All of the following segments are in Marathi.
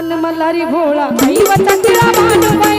मान मल्हारी भोळा. दैवचा तिळा भानुबाई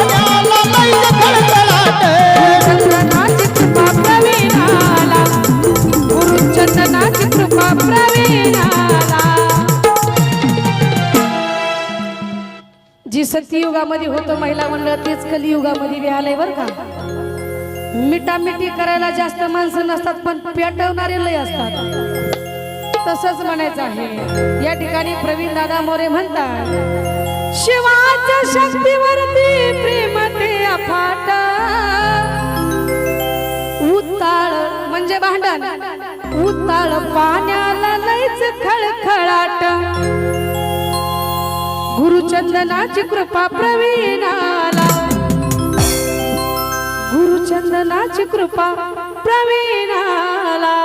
जी सत्ययुगामध्ये होतं महिला मंडळ तेच कलियुगामध्ये बी आलंय बरं का? मिठामिठी करायला जास्त माणसं नसतात पण पेटवणारे लय असतात. तसंच म्हणायचं आहे. या ठिकाणी प्रवीण दादा मोरे म्हणतात शिवाच्या शक्तीवरती प्रेम ते अफाट. उताळ म्हणजे भांडण. उताळ पाण्याला गुरुचंदनाची कृपा प्रवीणाला. गुरुचंदनाची कृपा प्रवीण आला